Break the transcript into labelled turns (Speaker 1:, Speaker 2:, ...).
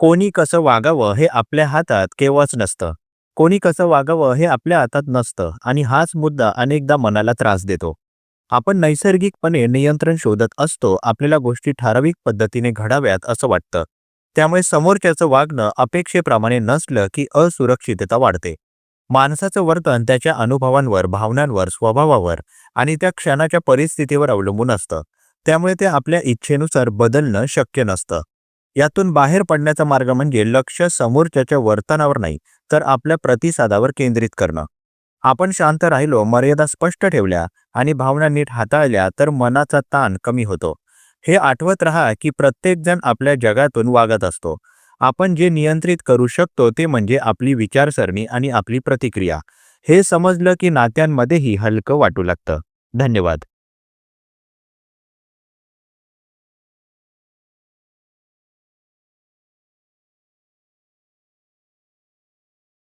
Speaker 1: कोणी कसं वागावं हे आपल्या हातात केव्हाच नसतं. कोणी कसं वागावं हे आपल्या हातात नसतं आणि हाच मुद्दा अनेकदा मनाला त्रास देतो. आपण नैसर्गिकपणे नियंत्रण शोधत असतो आपल्याला गोष्टी ठराविक पद्धतीने घडाव्यात असं वाटतं. त्यामुळे समोरच्याचं वागणं अपेक्षेप्रमाणे नसलं की असुरक्षितता वाढते. माणसाचं वर्तन त्याच्या अनुभवांवर भावनांवर स्वभावावर आणि त्या क्षणाच्या परिस्थितीवर अवलंबून असतं. त्यामुळे ते आपल्या इच्छेनुसार बदलणं शक्य नसतं. यातून बाहेर पडण्याचा मार्ग म्हणजे लक्ष समोरच्याच्या वर्तनावर नाही तर आपल्या प्रतिसादावर केंद्रित करणं. आपण शांत राहिलो मर्यादा स्पष्ट ठेवल्या आणि भावना नीट हाताळल्या तर मनाचा ताण कमी होतो. हे आठवत राहा की प्रत्येकजण आपल्या जगातून वागत असतो. आपण जे नियंत्रित करू शकतो ते म्हणजे आपली विचारसरणी आणि आपली प्रतिक्रिया. हे समजलं की नात्यांमध्येही हलकं वाटू लागतं. धन्यवाद.